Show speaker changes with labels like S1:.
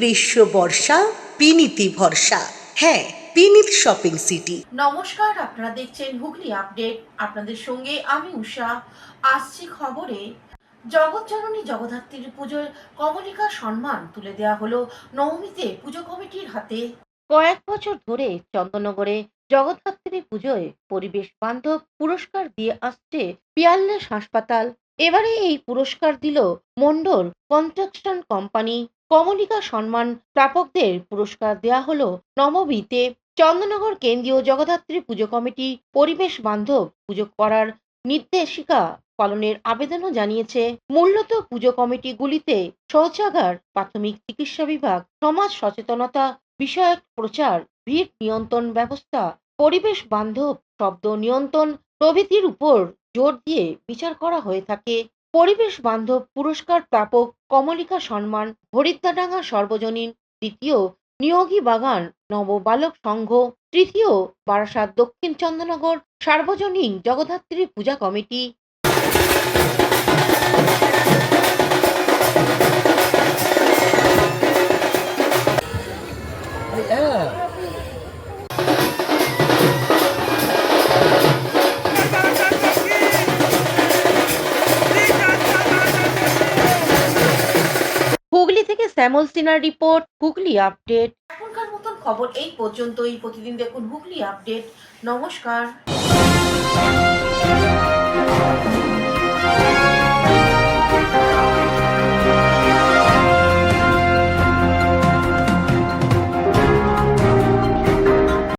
S1: গ্রীষ্ম বর্ষা বিনীতি ভরসা। হ্যাঁ বিনীত শপিং সিটি।
S2: নমস্কার আপনারা দেখছেন হুগলি আপডেট। আপনাদের সঙ্গে আমি উষা। আসছি খবরে। জগৎজননী জগদ্ধাত্রীর পুজোয় কমলিকা সম্মান তুলে দেওয়া হলো নবমীতে পুজো কমিটির হাতে। কয়েক বছর ধরে চন্দননগরে জগদ্ধাত্রী পুজোয় পরিবেশ বান্ধব পুরস্কার দিয়ে আসছে পিয়াল্লেস হাসপাতাল। এবারে এই পুরস্কার দিল মন্ডল কনস্ট্রাকশন কোম্পানি। কমলিকা সম্মান প্রাপকদের পুরস্কার দেওয়া হলো নবমীতে চন্দননগর কেন্দ্রীয় জগদ্ধাত্রী পুজো কমিটি পরিবেশ বান্ধব পুজো করার নির্দেশিকা পালনের আবেদনও জানিয়েছে। মূলত পুজো কমিটিগুলিতে শৌচাগার, প্রাথমিক চিকিৎসা বিভাগ, সমাজ সচেতনতা বিষয়ক প্রচার, ভিড় নিয়ন্ত্রণ ব্যবস্থা, পরিবেশ বান্ধব শব্দ নিয়ন্ত্রণ প্রভৃতির উপর জোর দিয়ে বিচার করা হয়ে থাকে। পরিবেশ বান্ধব পুরস্কার প্রাপক কমলিকা সম্মান হরিদ্দাডাঙ্গা সর্বজনীন দ্বিতীয় নিয়োগী বাগান, নববালক সংঘ, তৃতীয় বারাসাত দক্ষিণ চন্দ্রনগর সার্বজনীন জগদ্ধাত্রী পূজা কমিটি। শ্যামল সিনহার রিপোর্ট, হুগলি আপডেট। এখনকার মতন খবর এই পর্যন্তই। প্রতিদিন দেখুন হুগলি আপডেট। নমস্কার।